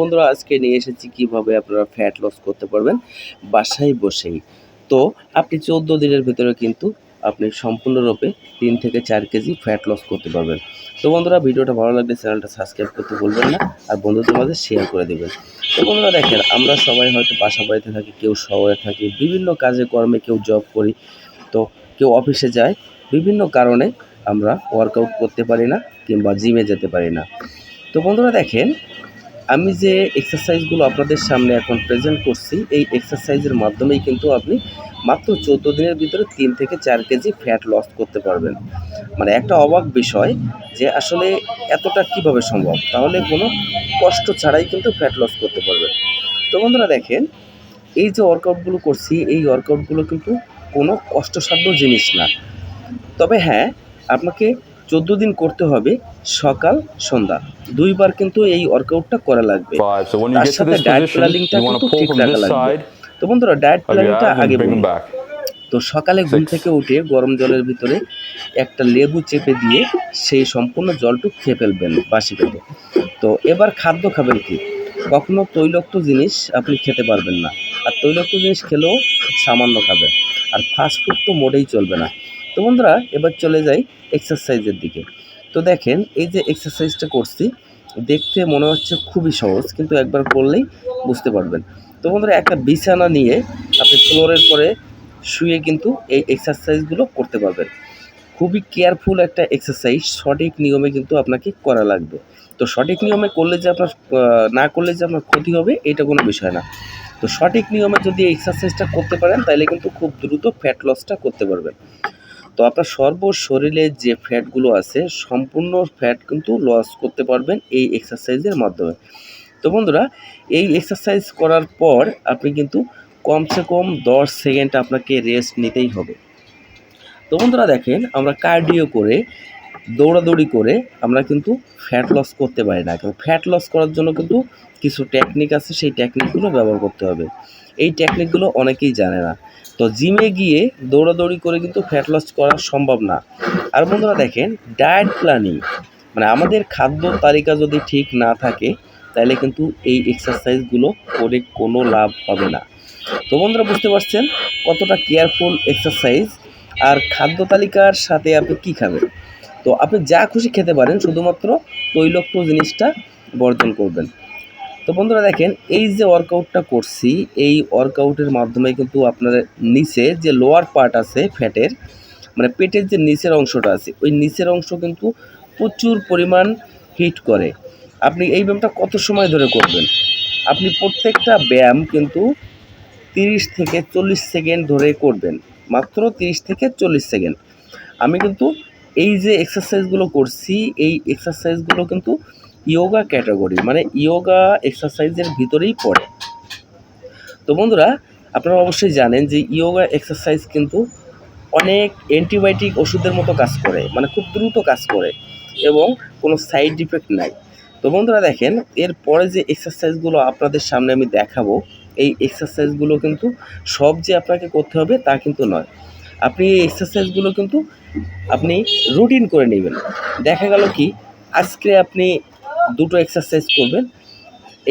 বন্ধুরা, আজকে নিয়ে এসেছি কীভাবে আপনারা ফ্যাট লস করতে পারবেন বাসায় বসেই। তো আপনি চোদ্দ দিনের ভিতরে কিন্তু আপনি সম্পূর্ণরূপে তিন থেকে চার কেজি ফ্যাট লস করতে পারবেন। তো বন্ধুরা, ভিডিওটা ভালো লাগলে চ্যানেলটা সাবস্ক্রাইব করতে ভুলবেন না আর বন্ধুদের মাঝে শেয়ার করে দেবেন। তো বন্ধুরা, দেখেন, আমরা সবাই হয়তো বাসা বাড়িতে থাকি, কেউ শহরে থাকি, বিভিন্ন কাজে কর্মে কেউ জব করি, তো কেউ অফিসে যায়, বিভিন্ন কারণে আমরা ওয়ার্কআউট করতে পারি না কিংবা জিমে যেতে পারি না। তো বন্ধুরা, দেখেন আমি যে এক্সারসাইজগুলো আপনাদের সামনে এখন প্রেজেন্ট করছি, এই এক্সারসাইজের মাধ্যমেই কিন্তু আপনি মাত্র চোদ্দ দিনের ভিতরে তিন থেকে চার কেজি ফ্যাট লস করতে পারবেন। মানে একটা অবাক বিষয় যে আসলে এতটা কীভাবে সম্ভব? তাহলে কোনো কষ্ট ছাড়াই কিন্তু ফ্যাট লস করতে পারবেন। তো বন্ধুরা দেখেন, এই যে ওয়ার্কআউটগুলো করছি, এই ওয়ার্কআউটগুলো কিন্তু কোনো কষ্টসাধ্য জিনিস না। তবে হ্যাঁ আপনাকে চোদ্দ দিন করতে হবে সকাল সন্ধ্যা। দুইবার কিন্তু এই ওয়ার্কআউটটা করা লাগবে। তার সাথে ডায়েট প্ল্যানিংটা কিন্তু ঠিক রাখা লাগবে। তো বন্ধুরা ডায়েট প্ল্যানিংটা আগে and বলি তো সকালে ঘুম থেকে উঠে গরম জলের ভিতরে একটা লেবু চেপে দিয়ে সেই সম্পূর্ণ জলটুক খেয়ে ফেলবেন বাসি পেটে। তো এবার খাদ্য খাবেন কি? কখনো তৈলাক্ত জিনিস আপনি খেতে পারবেন না। আর তৈলাক্ত জিনিস খেলেও সামান্য খাবেন। আর ফাস্টফুড তো মোটেই চলবে না। তো বন্ধুরা, এবার চলে যাই এক্সারসাইজের দিকে। তো দেখেন, এই যে এক্সারসাইজটা করছি, দেখতে মনে হচ্ছে খুবই সহজ, কিন্তু একবার করলেই বুঝতে পারবেন। তো বন্ধুরা, একটা বিছানা নিয়ে আপনি ফ্লোরের পরে শুয়ে কিন্তু এই এক্সারসাইজগুলো করতে পারবেন। খুবই কেয়ারফুল একটা এক্সারসাইজ সঠিক নিয়মে কিন্তু আপনাকে করা লাগবে। তো সঠিক নিয়মে করলে যে আপনার না করলে যে আপনার ক্ষতি হবে, এটা কোনো বিষয় না। তো সঠিক নিয়মে যদি এক্সারসাইজটা করতে পারেন, তাহলে কিন্তু খুব দ্রুত ফ্যাট লসটা করতে পারবেন। তো আপনার সর্ব শরীরে যে ফ্যাটগুলো আছে, সম্পূর্ণ ফ্যাট কিন্তু লস করতে পারবেন এই এক্সারসাইজের মাধ্যমে। তো বন্ধুরা, এই এক্সারসাইজ করার পর আপনি কিন্তু কমসে কম দশ সেকেন্ড আপনাকে রেস্ট নিতেই হবে। তো বন্ধুরা দেখেন, আমরা কার্ডিও করে দৌড়াদৌড়ি করে আমরা কিন্তু ফ্যাট লস করতে পারি না। কিন্তু ফ্যাট লস করার জন্য কিন্তু কিছু টেকনিক আছে, সেই টেকনিকগুলো ব্যবহার করতে হবে। এই টেকনিকগুলো অনেকেই জানে না। তো জিমে গিয়ে দৌড়াদৌড়ি করে কিন্তু ফ্যাট লস করা সম্ভব না। আর বন্ধুরা দেখেন ডায়েট প্ল্যানিং মানে আমাদের খাদ্য তালিকা যদি ঠিক না থাকে, তাহলে কিন্তু এই এক্সারসাইজগুলো করে কোনো লাভ হবে না। তো বন্ধুরা বুঝতে পারছেন কতটা কেয়ারফুল এক্সারসাইজ আর খাদ্য তালিকার সাথে আপনি কী খাবেন? তো আপনি যা খুশি খেতে পারেন, শুধুমাত্র তৈলক্ত জিনিসটা বর্জন করবেন। তো বন্ধুরা দেখেন, এই যে ওয়ার্কআউটটা করছি, এই ওয়ার্কআউটের মাধ্যমে কিন্তু আপনার নিচে যে লোয়ার পার্ট আছে ফ্যাটের মানে পেটের যে নিচের অংশটা আছে, ওই নিচের অংশ কিন্তু প্রচুর পরিমাণ হিট করে। আপনি এই ব্যায়ামটা কত সময় ধরে করবেন? আপনি প্রত্যেকটা ব্যায়াম কিন্তু তিরিশ থেকে চল্লিশ সেকেন্ড ধরে করবেন, মাত্র তিরিশ থেকে চল্লিশ সেকেন্ড। আমি কিন্তু এই যে এক্সারসাইজগুলো করছি, এই এক্সারসাইজগুলো কিন্তু ইয়োগা ক্যাটাগরি মানে ইয়োগা এক্সারসাইজের ভিতরেই পড়ে। তো বন্ধুরা, আপনারা অবশ্যই জানেন যে ইয়োগা এক্সারসাইজ কিন্তু অনেক অ্যান্টিবায়োটিক ওষুধের মতো কাজ করে মানে খুব দ্রুত কাজ করে এবং কোনো সাইড ইফেক্ট নাই। তো বন্ধুরা দেখেন এরপরে যে এক্সারসাইজগুলো আপনাদের সামনে আমি দেখাবো, এই এক্সারসাইজগুলো কিন্তু সব যে আপনাকে করতে হবে তা কিন্তু নয়। আপনি এই এক্সারসাইজগুলো কিন্তু আপনি রুটিন করে নেবেন। দেখা গেল কি, আজকে আপনি দুটো এক্সারসাইজ করবেন,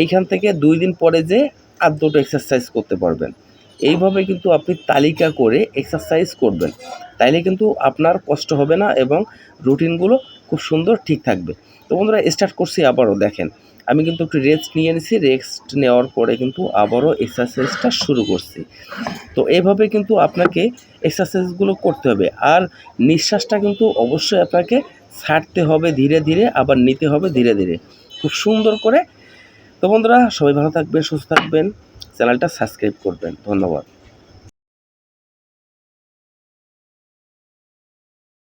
এইখান থেকে দুই দিন পরে যে আর দুটো এক্সারসাইজ করতে পারবেন। এইভাবে কিন্তু আপনি তালিকা করে এক্সারসাইজ করবেন। তাইলে কিন্তু আপনার কষ্ট হবে না এবং রুটিনগুলো খুব সুন্দর ঠিক থাকবে। তো বন্ধুরা স্টার্ট করছি আবারও, দেখেন। আমি কিন্তু একটু রেস্ট নিয়ে নিছি রেস্ট নেওয়ার পরে কিন্তু আবারও এক্সারসাইজটা শুরু করছি। তো এভাবে কিন্তু আপনাকে এক্সারসাইজগুলো করতে হবে। আর নিঃশ্বাসটা কিন্তু অবশ্যই আপনাকে ছাড়তে হবে ধীরে ধীরে, আবার নিতে হবে ধীরে ধীরে। খুব সুন্দর করে। তো বন্ধুরা, সবাই ভালো থাকবেন, সুস্থ থাকবেন। চ্যানেলটা সাবস্ক্রাইব করবেন। ধন্যবাদ।